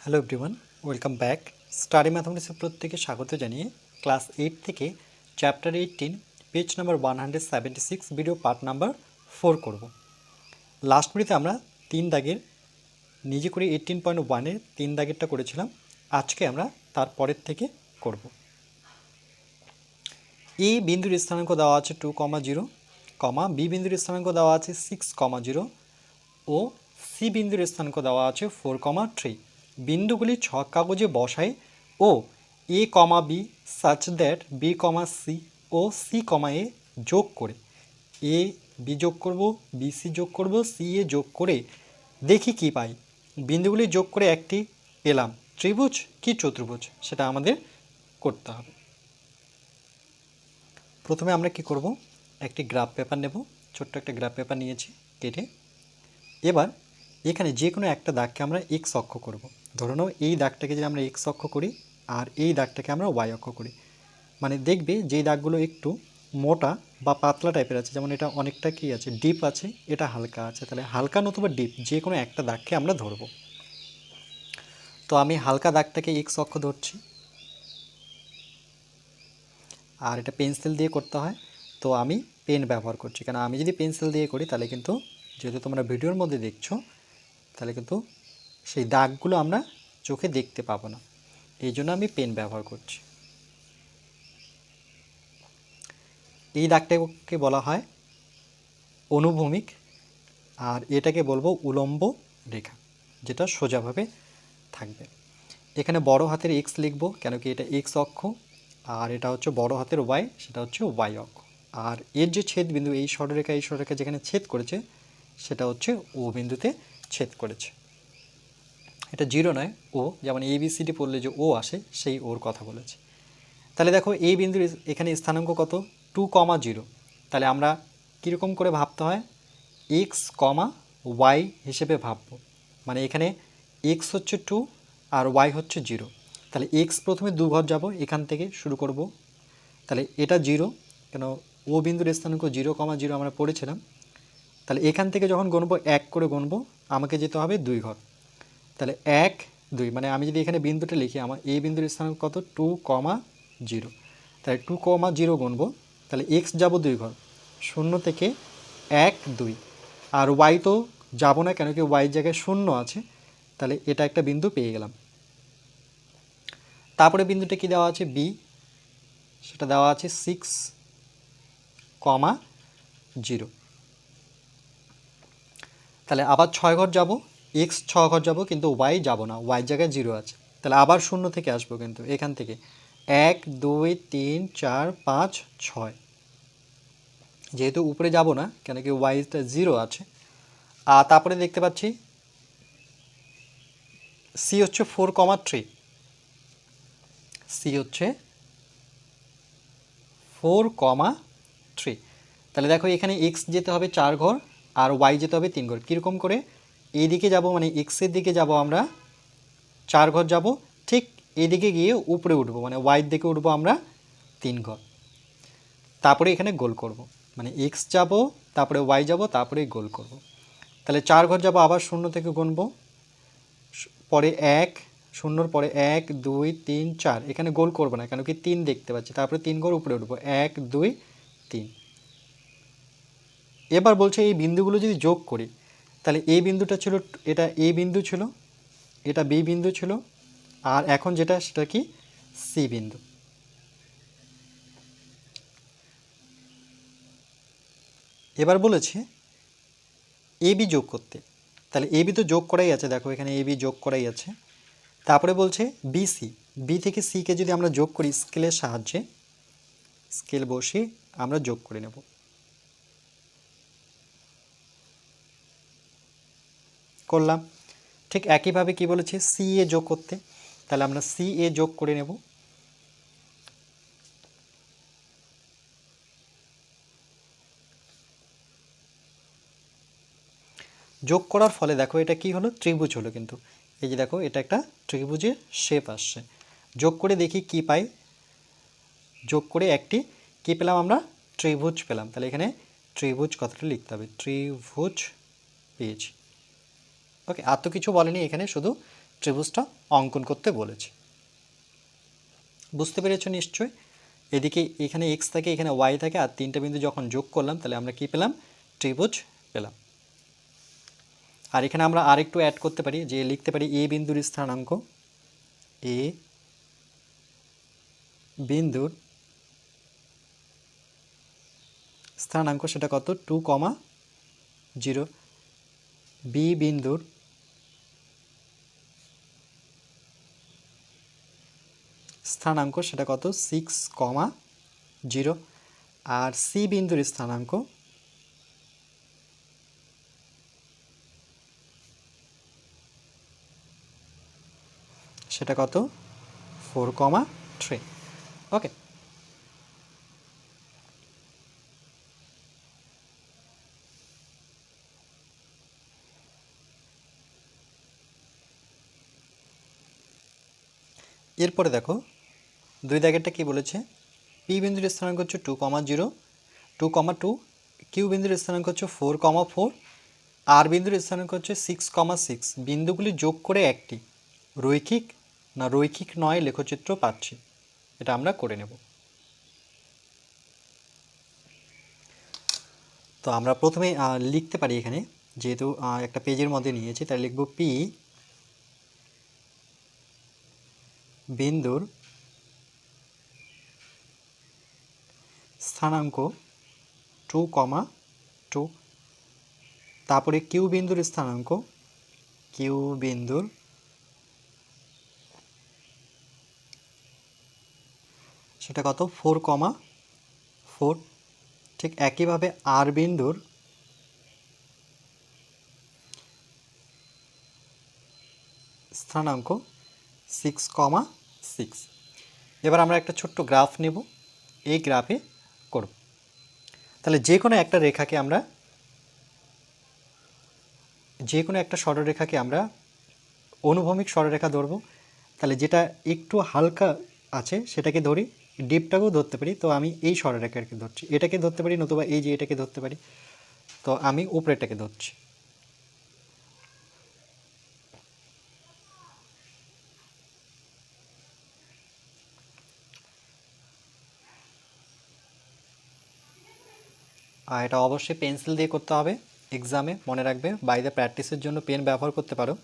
Hello everyone welcome back study ম্যাথামেটিক্সের প্রত্যেকে স্বাগত জানিয়ে ক্লাস এইট থেকে chapter eighteen page number one hundred seventy six video part number four করব। Last ভিডিওতে আমরা তিন দাগের, নিজে করে এইটিন পয়েন্ট ওয়ানের তিন দাগেরটা করেছিলাম। আজকে আমরা তার পরের থেকে করব। এ বিন্দুর স্থানাঙ্ক দেওয়া আছে two comma zero comma B বিন্দুর স্থানাঙ্ক দেওয়া আছে সিক্স কমা জিরো ও সি বিন্দুর স্থানাঙ্ক দেওয়া আছে ফোর কমা থ্রি বিন্দুগুলি ছক কাগজে বসাই ও A comma B such that B comma C O C comma A যোগ করে। এ বি যোগ করব, বি সি যোগ করব সি এ যোগ করে দেখি কি পাই। বিন্দুগুলি যোগ করে একটি পেলাম। ত্রিভুজ কি চতুর্ভুজ সেটা আমাদের করতে হবে। প্রথমে আমরা কি করব? একটি গ্রাফ পেপার নেব। ছোট্ট একটা গ্রাফ পেপার নিয়েছি কেটে। এবার এখানে যে কোনো একটা দাগকে আমরা এক্স অক্ষ করব। ধরে নাও, এই দাগটাকে যদি আমরা এক্স অক্ষ করি আর এই দাগটাকে আমরা ওয়াই অক্ষ করি মানে দেখবে যেই দাগগুলো একটু মোটা বা পাতলা টাইপের আছে, যেমন এটা অনেকটা কি আছে ডিপ আছে, এটা হালকা আছে, তাহলে হালকা নতুবা ডিপ যে কোনো একটা দাগকে আমরা ধরবো। তো আমি হালকা দাগটাকে এক্স অক্ষ ধরছি, আর এটা পেন্সিল দিয়ে করতে হয়, তো আমি পেন ব্যবহার করছি। কারণ আমি যদি পেন্সিল দিয়ে করি, তাহলে কিন্তু, যেহেতু তোমরা ভিডিওর মধ্যে দেখছ, তাহলে কিন্তু সেই দাগগুলো আমরা চোখে দেখতে পাবো না। এই জন্য আমি পেন ব্যবহার করছি। এই দাগটাকে বলা হয় অনুভূমিক, আর এটাকে বলব উলম্ব রেখা, যেটা সোজাভাবে থাকবে। এখানে বড় হাতের এক্স লিখব, কেন কি এটা এক্স অক্ষ, আর এটা হচ্ছে বড় হাতের ওয়াই সেটা হচ্ছে ওয়াই অক্ষ। আর এর যে ছেদ বিন্দু এই সরলরেখা এই সরলরেখা যেখানে ছেদ করেছে, সেটা হচ্ছে ও বিন্দুতে ছেদ করেছে। এটা জিরো নয়, ও, যেমন এ বি সি ডি পড়লে যে ও আসে, সেই ওর কথা বলেছে। তাহলে দেখো, এই বিন্দুর এখানে স্থানাঙ্ক কত? টু কমা জিরো তাহলে আমরা কীরকম করে ভাবতে হয়? এক্স কমা ওয়াই হিসেবে ভাববো। মানে এখানে এক্স হচ্ছে টু আর ওয়াই হচ্ছে জিরো তাহলে এক্স প্রথমে দু ঘর যাব, এখান থেকে শুরু করব। তাহলে এটা জিরো কেন ও বিন্দুর স্থানাঙ্ক জিরো কমা জিরো আমরা পড়েছিলাম। তাহলে এখান থেকে যখন গণবো, এক করে গণব, আমাকে যেতে হবে দুই ঘর। তাহলে এক, দুই মানে আমি যদি এখানে বিন্দুটা লিখি, আমার এই বিন্দুর স্থানাঙ্ক কত? Two comma zero. তাহলে টু কমা জিরো গণবো তাহলে এক্স যাব দুই ঘর। শূন্য থেকে এক, দুই। আর ওয়াই তো যাব না কেন কি ওয়াই জায়গায় শূন্য আছে, তাহলে এটা একটা বিন্দু পেয়ে গেলাম। তারপরে বিন্দুটা কি দেওয়া আছে? বি। সেটা দেওয়া আছে সিক্স কমা জিরো। তাহলে আবার ছয় ঘর যাব এক্স ছ ঘর যাব, কিন্তু ওয়াই যাব না, ওয়াই জায়গায় জিরো আছে। তাহলে আবার শূন্য থেকে আসব কিন্তু এখান থেকে। এক, দুই, তিন, চার, পাঁচ, ছয়। যেহেতু উপরে যাব না, কেন কি ওয়াইটা জিরো আছে। আর তারপরে দেখতে পাচ্ছি সি হচ্ছে ফোর কমা থ্রি সি হচ্ছে ফোর কমা থ্রি তাহলে দেখো এখানে এক্স যেতে হবে চার ঘর, আর ওয়াই যেতে হবে তিন ঘর। কীরকম করে? এই দিকে যাব মানে এক্সের দিকে যাব আমরা, চার ঘর যাব, ঠিক এদিকে গিয়ে উপরে উঠবো মানে ওয়াইয়ের দিকে উঠবো আমরা তিন ঘর তারপরে এখানে গোল করব। মানে এক্স যাব, তারপরে ওয়াই যাব, তারপরে গোল করব। তাহলে চার ঘর যাব, আবার শূন্য থেকে গুনবো পরে এক, শূন্যর পরে এক, দুই, তিন, চার, এখানে গোল করব না, কেন কি তিন দেখতে পাচ্ছি তারপরে তিন ঘর উপরে উঠবো, এক, দুই, তিন এবার বলছে এই বিন্দুগুলো যদি যোগ করি তাহলে এই বিন্দুটা ছিল, এটা এ বিন্দু ছিল, এটা বি বিন্দু ছিল, আর এখন যেটা, সেটা কি? সি বিন্দু। এবার বলেছে, এ বি যোগ করতে। তাহলে এ বি তো যোগ করাই আছে, দেখো এখানে এ বি যোগ করাই আছে। তারপরে বলছে বিসি বি থেকে সিকে যদি আমরা যোগ করি, স্কেলের সাহায্যে, স্কেল বসিয়ে আমরা যোগ করে নেব। করলাম। ঠিক একইভাবে কি বলেছে? সি এ যোগ করতে। তাহলে আমরা সি এ যোগ করে নেব। যোগ করার ফলে দেখো এটা কি হলো? ত্রিভুজ হলো কিন্তু। এই যে দেখো, এটা একটা ত্রিভুজের শেপ আসছে। যোগ করে দেখি কি পাই? যোগ করে একটি কি পেলাম আমরা? ত্রিভুজ পেলাম। তাহলে এখানে ত্রিভুজ কথাটা লিখতে হবে। ত্রিভুজ পেয়েছি। ওকে আর তো কিছু বলেনি এখানে, শুধু ত্রিভুজটা অঙ্কন করতে বলেছে। বুঝতে পেরেছ নিশ্চয়ই? এদিকে এখানে এক্স থাকে, এখানে ওয়াই থাকে, আর তিনটা বিন্দু যখন যোগ করলাম, তাহলে আমরা কি পেলাম? ত্রিভুজ পেলাম। আর এখানে আমরা আরেকটু অ্যাড করতে পারি, যে লিখতে পারি এ বিন্দুর স্থানাঙ্ক এ বিন্দুর স্থানাঙ্ক সেটা কত? টু কমা জিরো বি বিন্দুর স্থানাঙ্ক সেটা কত? সিক্স কমা জিরো আর সি বিন্দুর স্থানাঙ্ক? সেটা কত? ফোর কমা থ্রি ওকে এরপরে দেখো দুই দাগেরটা কি বলেছে? পি বিন্দুর স্থানাঙ্ক হচ্ছে two comma zero two comma two Q বিন্দুর স্থানাঙ্ক হচ্ছে ফোর কমা ফোর আর বিন্দুর স্থানাঙ্ক হচ্ছে সিক্স কমা সিক্স বিন্দুগুলি যোগ করে একটি, রৈখিক না রৈখিক নয় লেখচিত্র পাচ্ছি। এটা আমরা করে নেব। তো আমরা প্রথমে লিখতে পারি এখানে, যেহেতু একটা পেজের মধ্যে নিয়েছি তাই লিখব পি বিন্দুর স্থানাঙ্ক টু কমা টু। তারপরে কিউ বিন্দুর স্থানাঙ্ক, কিউ বিন্দুর সেটা কত? Four comma four. ঠিক একইভাবে আর বিন্দুর স্থানাঙ্ক সিক্স কমা সিক্স। এবার আমরা একটা ছোট্ট গ্রাফ নেব। এই গ্রাফে তাহলে যে কোনো একটা রেখাকে আমরা, যে কোনো একটা সরলরেখাকে আমরা অনুভূমিক সরলরেখা ধরবো। তাহলে যেটা একটু হালকা আছে, সেটাকে ধরি, ডিপটাকেও ধরতে পারি। তো আমি এই সরলরেখাকে ধরছি। এটাকে ধরতে পারি, নতুবা এই যে এটাকে ধরতে পারি। তো আমি উপরেরটাকে ধরছি। আর এটা অবশ্যই পেন্সিল দিয়ে করতে হবে এক্সামে, মনে রাখবে। বাইরে প্র্যাকটিসের জন্য পেন ব্যবহার করতে পারো।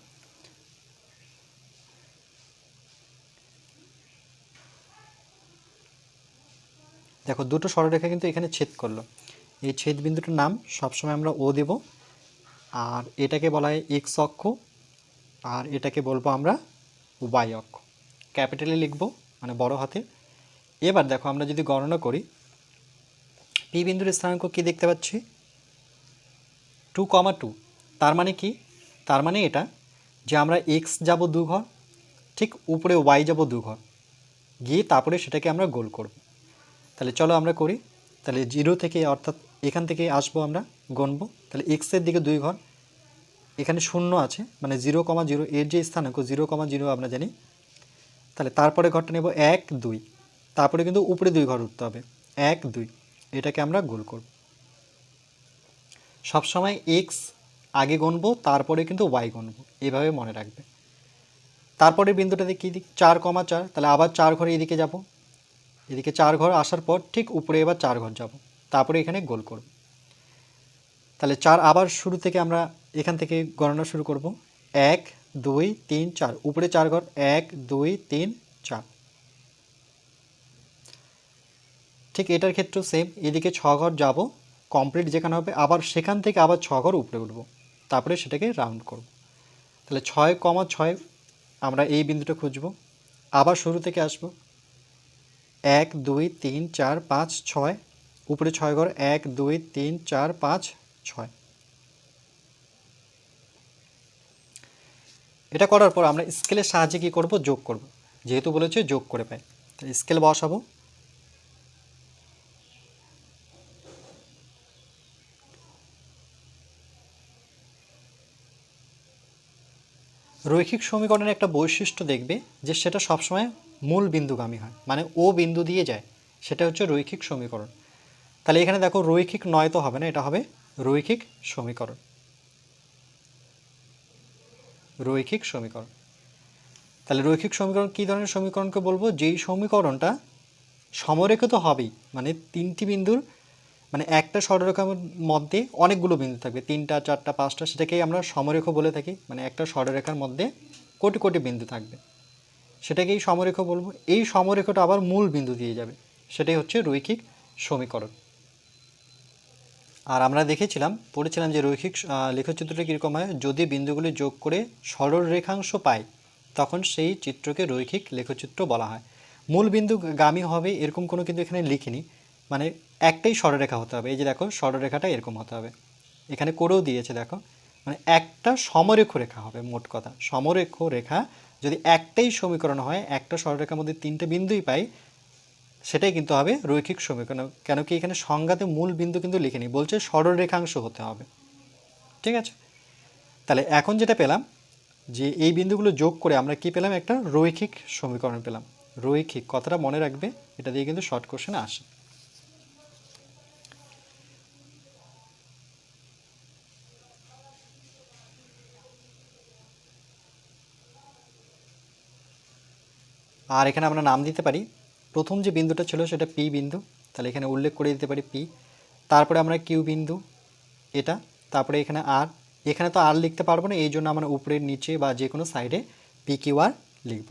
দেখো, দুটো সরলরেখা কিন্তু এখানে ছেদ করল। এই ছেদ বিন্দুটার নাম সবসময় আমরা ও দেব। আর এটাকে বলা হয় এক্স অক্ষ, আর এটাকে বলব আমরা ওয়াই অক্ষ। ক্যাপিটালে লিখব মানে বড় হাতে। এবার দেখো, আমরা যদি গণনা করি পি বিন্দুর স্থানাঙ্ক কি দেখতে পাচ্ছি? Two comma two. তার মানে কি? তার মানে এটা যে আমরা এক্স যাব দু ঘর ঠিক উপরে ওয়াই যাব দু ঘর গিয়ে তারপরে সেটাকে আমরা গোল করব। তাহলে চলো আমরা করি। তাহলে জিরো থেকে, অর্থাৎ এখান থেকে আসব আমরা, গণবো। তাহলে এক্সের দিকে দুই ঘর। এখানে শূন্য আছে মানে জিরো কমা জিরো, এর যে স্থানাঙ্ক জিরো কমা জিরো আমরা জানি। তাহলে তারপরে ঘরটা নেব এক দুই। তারপরে কিন্তু উপরে দুই ঘর উঠতে হবে। এক দুই। এটাকে আমরা গোল করব। সবসময় এক্স আগে গণবো তারপরে কিন্তু ওয়াই গণবো এভাবে মনে রাখবে। তারপরে বিন্দুটাতে কী দিক? চার কমা চার, তাহলে আবার চার ঘরে এদিকে যাব। এদিকে চার ঘর আসার পর ঠিক উপরে এবার চার ঘর যাব, তারপরে এখানে গোল করব। তাহলে চার আবার শুরু থেকে আমরা এখান থেকে গণনা শুরু করব। এক, দুই, তিন, চার, উপরে চার ঘর, এক, দুই, তিন, চার। ঠিক এটার ক্ষেত্রেও সেম এদিকে ছ ঘর যাব কমপ্লিট যেখানে হবে, আবার সেখান থেকে আবার ছ ঘর উপরে উঠবো, তারপরে সেটাকে রাউন্ড করব। তাহলে ছয় কমা ছয়, আমরা এই বিন্দুটা খুঁজব, আবার শুরু থেকে আসব। এক, দুই, তিন, চার, পাঁচ, ছয়, উপরে ছয় ঘর, এক, দুই, তিন, চার, পাঁচ, ছয়। এটা করার পর আমরা স্কেলের সাহায্যে কী করব? যোগ করব, যেহেতু বলেছে যোগ করে পাই। তাই স্কেল বসাবো রৈখিক সমীকরণের একটা বৈশিষ্ট্য দেখবে যে সেটা সবসময় মূল বিন্দুগামী হয় মানে ও বিন্দু দিয়ে যায়, সেটা হচ্ছে রৈখিক সমীকরণ। তাহলে এখানে দেখো রৈখিক নয় তো হবে না, এটা হবে রৈখিক সমীকরণ। রৈখিক সমীকরণ। তাহলে রৈখিক সমীকরণ, কী ধরনের সমীকরণকে বলব? যেই সমীকরণটা সমরেখ তো হবেই মানে তিনটি বিন্দুর মানে একটা সরলরেখার মধ্যে অনেকগুলো বিন্দু থাকবে, তিনটা, চারটা, পাঁচটা, সেটাকেই আমরা সমরেখ বলে থাকি। মানে একটা সরলরেখার মধ্যে কোটি কোটি বিন্দু থাকবে। সেটাকেই সমরেখ বলব। এই সমরেখটা আবার মূল বিন্দু দিয়ে যাবে। সেটাই হচ্ছে রৈখিক সমীকরণ। আর আমরা দেখেছিলাম, পড়েছিলাম যে রৈখিক লেখচিত্রটা কীরকম হয়? যদি বিন্দুগুলি যোগ করে সরল রেখাংশ পায় তখন সেই চিত্রকে রৈখিক লেখচিত্র বলা হয়। মূল বিন্দু গামী হবে এরকম কোনো কিন্তু এখানে লিখিনি। মানে একটাই সরলরেখা হতে হবে। এই যে দেখো সরলরেখাটা এরকম হতে হবে। এখানে করেও দিয়েছে, দেখো। মানে একটা সমরেখ রেখা হবে, মোট কথা। সমরেখ রেখা যদি একটাই সমীকরণ হয়, একটা সরলরেখার মধ্যে তিনটে বিন্দুই পাই, সেটাই কিন্তু হবে রৈখিক সমীকরণ। কেন কি এখানে সংজ্ঞাতে মূল বিন্দু কিন্তু লিখিনি বলছে সরল রেখাংশ হতে হবে। ঠিক আছে? তাহলে এখন যেটা পেলাম, যে এই বিন্দুগুলো যোগ করে আমরা কি পেলাম? একটা রৈখিক সমীকরণ পেলাম। রৈখিক, কথাটা মনে রাখবে, এটা দিয়ে কিন্তু শর্ট কোশ্চেন আসে। আর এখানে আমরা নাম দিতে পারি। প্রথম যে বিন্দুটা ছিল সেটা পি বিন্দু। তাহলে এখানে উল্লেখ করে দিতে পারি পি তারপরে আমরা কিউ বিন্দু, এটা। তারপরে এখানে আর এখানে তো আর লিখতে পারব না, এই জন্য আমরা উপরের নিচে বা যে কোনো সাইডে পি কিউ আর লিখব।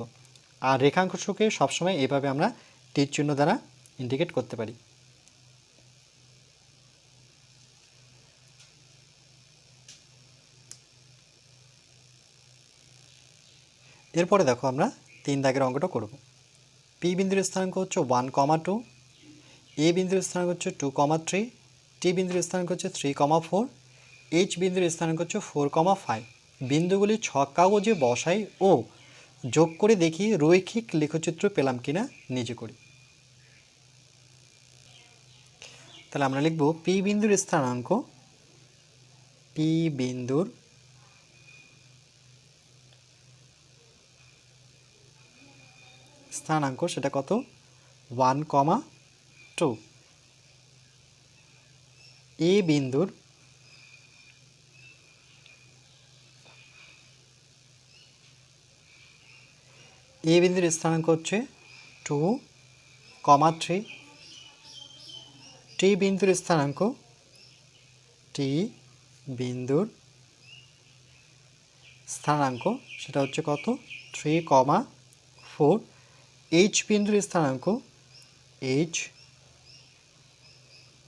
আর রেখাংশকে সবসময় এভাবে আমরা তীর চিহ্ন দ্বারা ইন্ডিকেট করতে পারি। এরপরে দেখো আমরা তিন দাগের অঙ্কটা করব। পি বিন্দুর স্থানাঙ্ক হচ্ছে ওয়ান কমা টু এ বিন্দুর স্থানাঙ্ক হচ্ছে টু কমা থ্রি টি বিন্দুর স্থানাঙ্ক হচ্ছে থ্রি কমা ফোর এইচ বিন্দুর স্থানাঙ্ক হচ্ছে ফোর কমা ফাইভ বিন্দুগুলি ছক কাগজে বসাই, ও, যোগ করে দেখি রৈখিক লেখচিত্র পেলাম কিনা নিজে করি। তাহলে আমরা লিখব পি বিন্দুর স্থানাঙ্ক, পি বিন্দুর স্থানাঙ্ক সেটা কত? ওয়ান কমা টু এ বিন্দুর এ বিন্দুর স্থানাঙ্ক হচ্ছে টু কমা থ্রি টি বিন্দুর স্থানাঙ্ক টি বিন্দুর স্থানাঙ্ক সেটা হচ্ছে কত? থ্রি কমা ফোর এইচ বিন্দুর স্থানাঙ্ক এইচ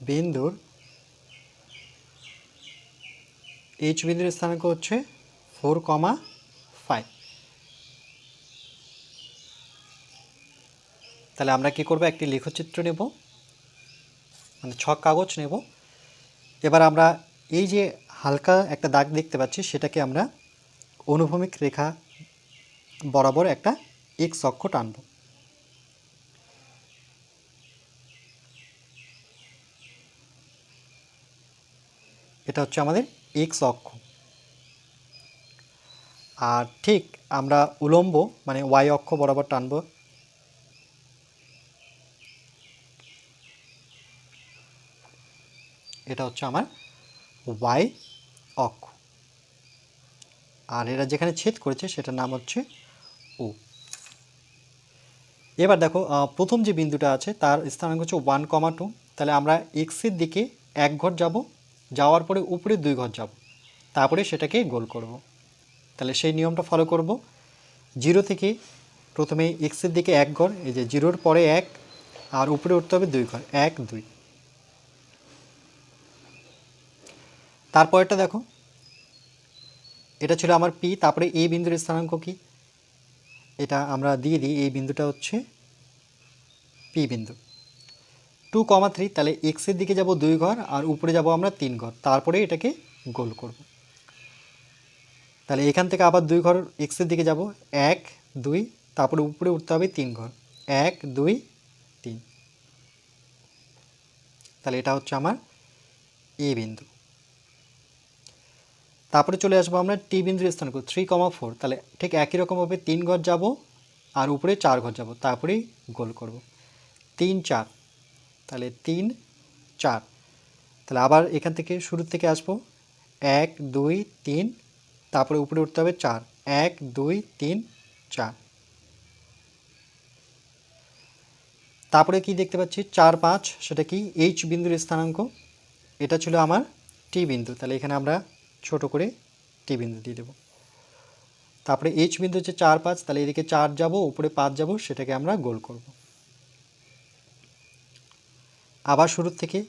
বিন্দুর এইচ বিন্দুর স্থানাঙ্ক হচ্ছে ফোর কমা ফাইভ। তাহলে আমরা কি করব? একটি লেখচিত্র নেব মানে ছক কাগজ নেব। এবার আমরা এই যে হালকা একটা দাগ দেখতে পাচ্ছি, সেটাকে আমরা অনুভূমিক রেখা বরাবর একটা এক্স অক্ষ টানব। এটা হচ্ছে আমাদের এক্স অক্ষ। আর ঠিক আমরা উলম্ব মানে ওয়াই অক্ষ বরাবর টানব। এটা হচ্ছে আমার ওয়াই অক্ষ। আর এরা যেখানে ছেদ করেছে সেটার নাম হচ্ছে ও। এবার দেখো প্রথম যে বিন্দুটা আছে তার স্থানাঙ্ক হচ্ছে ওয়ান কমা টু তাহলে আমরা এক্সের দিকে এক ঘর যাব যাওয়ার পরে উপরে দুই ঘর যাব। তারপরে সেটাকে গোল করব। তাহলে সেই নিয়মটা ফলো করব। জিরো থেকে প্রথমে এক্সের দিকে এক ঘর, এই যে জিরোর পরে এক, আর উপরে উঠতে হবে দুই ঘর, এক, দুই। তারপরেরটা দেখো। এটা ছিল আমার পি তারপরে এই বিন্দুর স্থানাঙ্ক কি? এটা আমরা দিয়ে দিই, এই বিন্দুটা হচ্ছে পি বিন্দু। টু কমা থ্রি তাহলে এক্সের দিকে যাব দুই ঘর, আর উপরে যাব আমরা তিন ঘর। তারপরে এটাকে গোল করব। তাহলে এখান থেকে আবার দুই ঘর এক্সের দিকে যাব। এক, দুই, তারপরে উপরে উঠতে হবে তিন ঘর। এক, দুই, তিন। তাহলে এটা হচ্ছে আমার এ বিন্দু। তারপরে চলে আসব আমরা টি বিন্দুর স্থানাঙ্ক থ্রি কমা ফোর তাহলে ঠিক একই রকমভাবে তিন ঘর যাব, আর উপরে চার ঘর যাব। তারপরেই গোল করব। তিন, চার। তাহলে তিন, চার। তাহলে আবার এখান থেকে শুরু থেকে আসব। এক, দুই, তিন, তারপরে উপরে উঠতে হবে চার। এক, দুই, তিন, চার। তারপরে কি দেখতে পাচ্ছি? চার, পাঁচ, সেটা কি? এইচ বিন্দুর স্থানাঙ্ক। এটা ছিল আমার টি বিন্দু। তাহলে এখানে আমরা ছোট করে টি বিন্দু দিয়ে দেব। তারপরে এইচ বিন্দু হচ্ছে চার, পাঁচ। তাহলে এদিকে চার যাব, উপরে পাঁচ যাব, সেটাকে আমরা গোল করব। আবার শুরুর থেকে।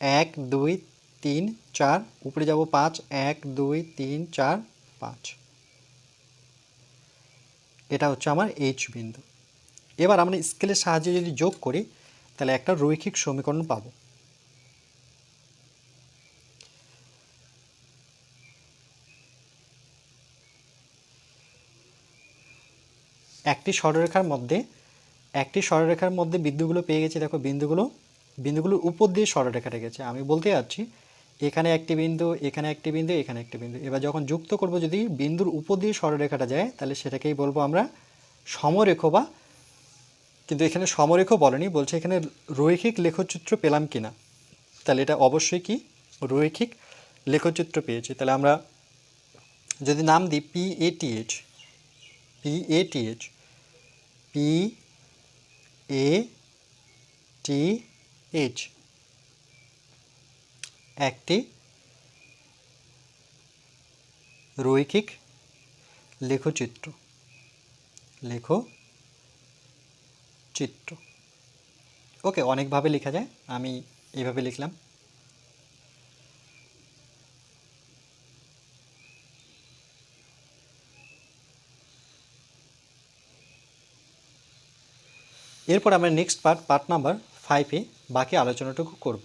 এক, দুই, তিন, চার, উপরে যাব পাঁচ। এক, দুই, তিন, চার, পাঁচ। এটা হচ্ছে আমার এইচ বিন্দু। এবার আমরা স্কেলের সাহায্যে যদি যোগ করি, তাহলে একটা রৈখিক সমীকরণ পাবো। একটি সরলরেখার মধ্যে একটি সরলরেখার মধ্যে বিন্দুগুলো পেয়ে গেছি, দেখো বিন্দুগুলো, বিন্দুগুলোর উপর দিয়ে সরলরেখাটা গেছে। আমি বলতে যাচ্ছি, এখানে একটি বিন্দু, এখানে একটি বিন্দু, এখানে একটি বিন্দু। এবার যখন যুক্ত করব, যদি বিন্দুর উপর দিয়ে সরলরেখাটা যায়, তাহলে সেটাকেই বলব আমরা সমরেখ বা, কিন্তু এখানে সমরেখ বলেনি, বলছে এখানে রৈখিক লেখচিত্র পেলাম কিনা। তাহলে এটা অবশ্যই কি? রৈখিক লেখচিত্র পেয়েছি। তাহলে আমরা যদি নাম দিই P A T H P A T H P A T H একটি রৈখিক লেখচিত্র। লেখ চিত্র ওকে, অনেকভাবে লেখা যায়। আমি এইভাবে লিখলাম। এরপর আমরা নেক্সট পার্ট পার্ট নাম্বার ফাইভে বাকি আলোচনাটুকু করব।